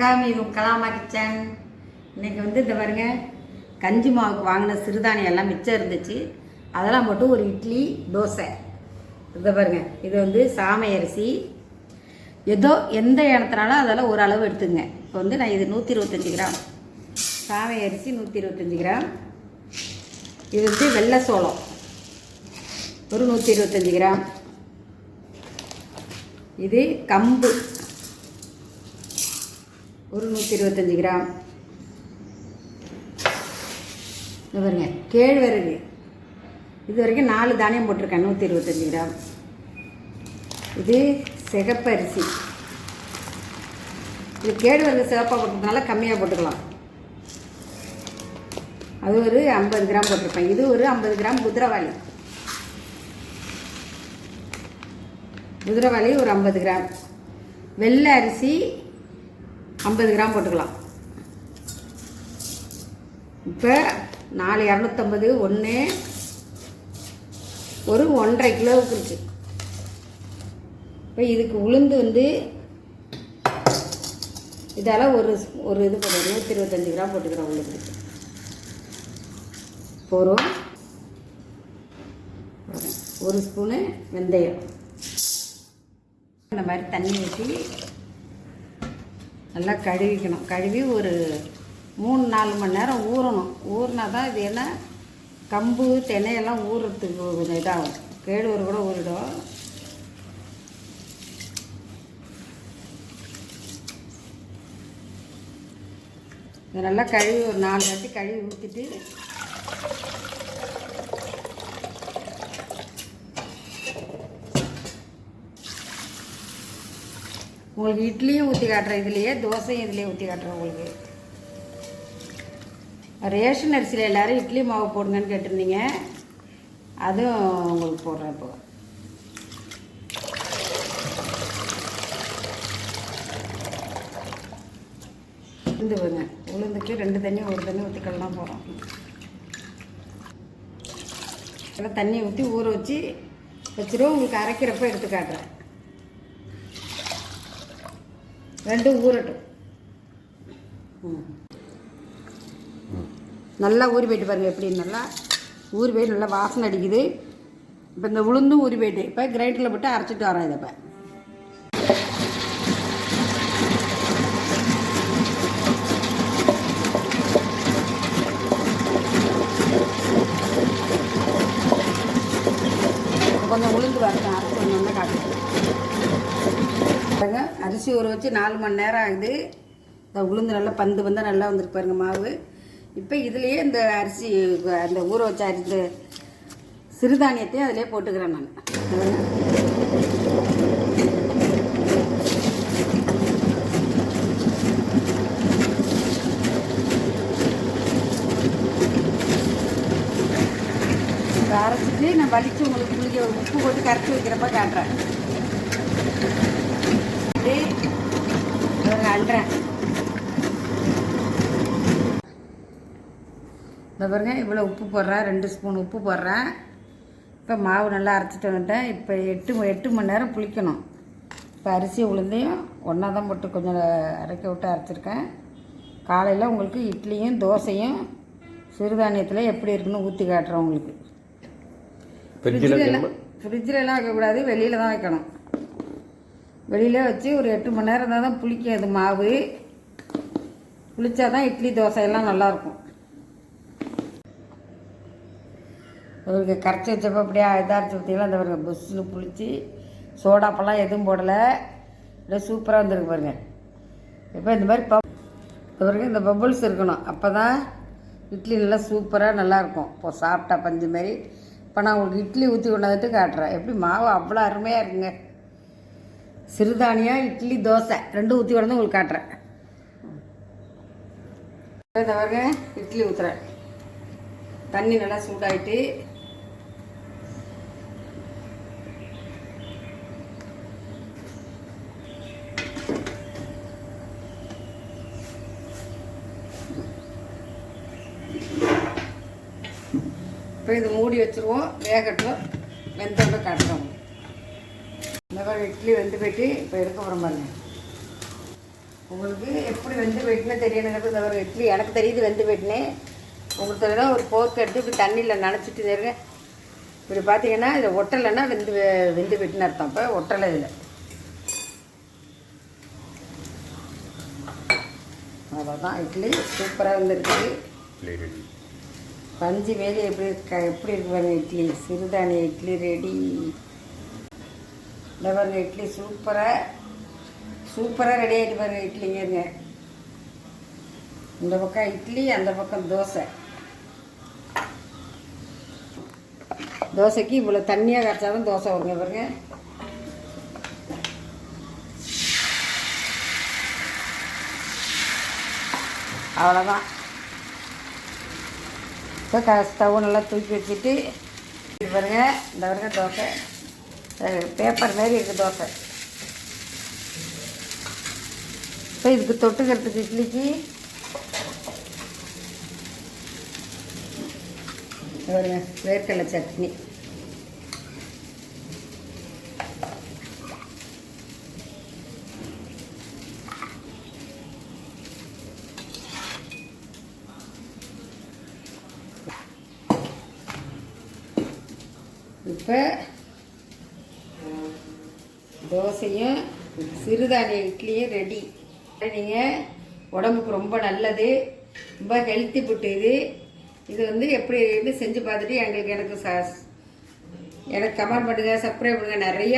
வணக்கம் இது கலாமா கிச்சன். இன்னைக்கு வந்து இந்த பாருங்க கஞ்சி மாவுக்கு வாங்கின சிறுதானியம் எல்லாம் மிச்சம் இருந்துச்சு. அதெல்லாம் போட்டு ஒரு இட்லி தோசை. இதை பாருங்க இது வந்து சாமை அரிசி. ஏதோ எந்த இடத்துனாலும் அதெல்லாம் ஒரு அளவு எடுத்துங்க. இப்போ வந்து நான் இது நூற்றி இருபத்தஞ்சி கிராம். சாமை அரிசி நூற்றி இருபத்தஞ்சி கிராம். இது வந்து வெள்ளை சோளம். ஒரு நூற்றி இருபத்தஞ்சி கிராம். இது கம்பு. ஒரு நூற்றி இருபத்தஞ்சி கிராம். இது பாருங்க கேழ்வரகு. இது வரைக்கும் நாலு தானியம் போட்டிருக்கேன் நூற்றி இருபத்தஞ்சி கிராம். இது சிகப்பரிசி. இது கேழ்வரகு சிவப்பாக போட்டதுனால கம்மியாக போட்டுக்கலாம். அது ஒரு ஐம்பது கிராம் போட்டிருப்பேன். இது ஒரு ஐம்பது கிராம் குதிரவாளி. குதிரவாளி ஒரு ஐம்பது கிராம். வெள்ளை அரிசி ஐம்பது கிராம் போட்டுக்கலாம். இப்போ நாலு இரநூத்தம்பது ஒன்று ஒரு ஒன்றரை கிலோவுக்கு இருக்குது இப்போ இதுக்கு உளுந்து வந்து இதால் ஒரு ஒரு இது போடுறோம் நூற்றி இருபத்தஞ்சி கிராம் போட்டுக்கிறோம் உளுந்து. போகிறோம் ஒரு ஸ்பூனு வெந்தயம். இந்த மாதிரி தண்ணி ஊற்றி நல்லா கழுவிக்கணும். கழுவி ஒரு மூணு நாலு மணி நேரம் ஊறணும். ஊறினா தான் இது ஏன்னா கம்பு தினையெல்லாம் ஊறுறதுக்கு கொஞ்சம் இதாகும். கேழ்வரு கூட ஊறிடும். இதை நல்லா கழுவி ஒரு நாலு வாட்டி கழுவி ஊற்றிட்டு உங்களுக்கு இட்லியும் ஊற்றி காட்டுறேன் இதுலேயே தோசையும் இதுலேயே ஊற்றி காட்டுறேன் உங்களுக்கு. ரேஷன் அரிசியில் எல்லோரும் இட்லி மாவு போடுங்கன்னு கேட்டிருந்தீங்க. அதுவும் உங்களுக்கு போடுறேன் இப்போ. உளுந்து வைங்க உளுந்துக்கு ரெண்டு தண்ணி ஒரு தண்ணி ஊற்றிக்கலாம் போகிறோம் எல்லாம் தண்ணி ஊற்றி ஊற வச்சு வச்சிருவோம். உங்களுக்கு அரைக்கிறப்ப எடுத்து காட்டுறேன். ரெண்டும் ஊறட்டும். நல்லா ஊறி போயிட்டு பாருங்கள் எப்படி நல்லா ஊறி போய் நல்லா வாசனை அடிக்குது. இப்போ இந்த உளுந்தும் ஊறி போயிட்டு இப்போ கிரைண்டரில் போட்டு அரைச்சிட்டு வரேன் இதை இப்போ. கொஞ்சம் உளுந்து வரட்டேன் அரைச்சி கொஞ்சம் காட்டுறேன் பாருங்க. அரிசி ஊற வச்சு நாலு மணி நேரம் ஆகுது. இந்த உளுந்து நல்லா பந்து பந்தா நல்லா வந்துருக்கு பாருங்க மாவு. இப்போ இதுலேயே இந்த அரிசி அந்த ஊற வச்ச அரிசி இந்த சிறுதானியத்தையும் அதிலே போட்டுக்கிறேன் நான். அரைச்சிட்டு நான் வலிச்சு உங்களுக்கு புளிக்க உப்பு போட்டு கரைச்சி வைக்கிறப்ப காட்டுறேன். ஒரு அல்றேன் இந்த பாருங்க இவ்வளோ உப்பு போடுறேன் ரெண்டு ஸ்பூன் உப்பு போடுறேன். இப்போ மாவு நல்லா அரைச்சிட்டு வந்துட்டேன். இப்போ எட்டு எட்டு மணி நேரம் புளிக்கணும். இப்போ அரிசி உளுந்தையும் ஒன்றா தான் போட்டு கொஞ்சம் அரைக்க விட்டு அரைச்சிருக்கேன். காலையில் உங்களுக்கு இட்லியும் தோசையும் சிறுதானியத்தில் எப்படி இருக்குன்னு ஊற்றி காட்டுறேன் உங்களுக்கு. ஃப்ரிட்ஜில் ஃப்ரிட்ஜில் ஃப்ரிட்ஜிலலாம் வைக்கக்கூடாது வெளியில் தான் வைக்கணும். வெளியில் வச்சு ஒரு எட்டு மணி நேரம் இருந்தால் தான் புளிக்கும் அது மாவு. புளிச்சா தான் இட்லி தோசையெல்லாம் நல்லாயிருக்கும். இவருக்கு கரைச்சி வச்சப்போ அப்படியே இதாக அரைச்சி பார்த்தீங்களா இந்த பாருங்க புஷ்ஷுன்னு புளிச்சு சோடாப்பெல்லாம் எதுவும் போடலை. அப்படியே சூப்பராக வந்துருக்கு பாருங்க. இப்போ இந்த மாதிரி பப் இது இந்த பபுள்ஸ் இருக்கணும். அப்போ தான் இட்லி நல்லா சூப்பராக நல்லாயிருக்கும். இப்போ சாப்பிட்டா பஞ்சு மாதிரி. இப்போ நான் உங்களுக்கு இட்லி ஊற்றி கொண்டாந்துட்டு காட்டுறேன். எப்படி மாவு அவ்வளோ அருமையாக இருக்குங்க. சிறுதானியம் இட்லி தோசை. ரெண்டு ஊற்றி உடனே உங்களுக்கு காட்டுறேன். இந்த பாருங்க இட்லி ஊற்றுறேன் தண்ணி நல்லா சூடாயிட்டு. இப்போ இது மூடி வச்சுருவோம் வேகட்டும். வெந்தோட காட்டுறோம் இந்த மாதிரி இட்லி வெந்து போயிட்டு இப்போ எடுக்க போகிறோம் பாருங்க. உங்களுக்கு எப்படி வெந்து போயிட்டுன்னு தெரியணுங்கிறது இந்த ஒரு இட்லி எனக்கு தெரியுது வெந்து போயிட்டுன்னு உங்களுக்கு தெரியுதா? ஒரு போர்க் எடுத்து இப்படி தண்ணியில் நனைச்சிட்டு இருங்க. இப்படி பார்த்தீங்கன்னா இதை ஒட்டலைன்னா வெந்து வெந்து போயிட்டுன்னு அர்த்தம். இப்போ ஒட்டலை இதில். அவ்வளோதான் இட்லி சூப்பராக வந்துருக்கு. பஞ்சு மாரி எப்படி க எப்படி இருக்கு பாருங்க இட்லி. சிறுதானிய இட்லி ரெடி இந்த பாருங்க இட்லி சூப்பராக சூப்பராக ரெடி ஆகிட்டு பாருங்க இட்லிங்க இந்த பக்கம் இட்லி அந்த பக்கம் தோசை. தோசைக்கு இவ்வளோ தண்ணியாக கரைச்சாலும் தோசை வருங்க பாருங்க. அவ்வளோதான் இப்போ க ஸ்டவ் நல்லா தூக்கி வச்சுட்டு பாருங்க இந்த வருங்க தோசை. பேப்பர் மாதிரி இருக்குது தோசை. இப்போ இதுக்கு தொட்டுக்கிறதுக்கு இட்லிக்கு பாருங்க வேர்க்கடலை சட்னி. இப்போ தோசையும் சிறுதானிய இட்லியும் ரெடி நீங்கள் உடம்புக்கு ரொம்ப நல்லது ரொம்ப ஹெல்த்தி ஃபுட்டு இது. இது வந்து எப்படி செஞ்சு பார்த்துட்டு எங்களுக்கு எனக்கு ச எனக்கு கமெண்ட் பண்ணுங்கள் சப்ஸ்கிரைப் பண்ணுங்கள் நிறைய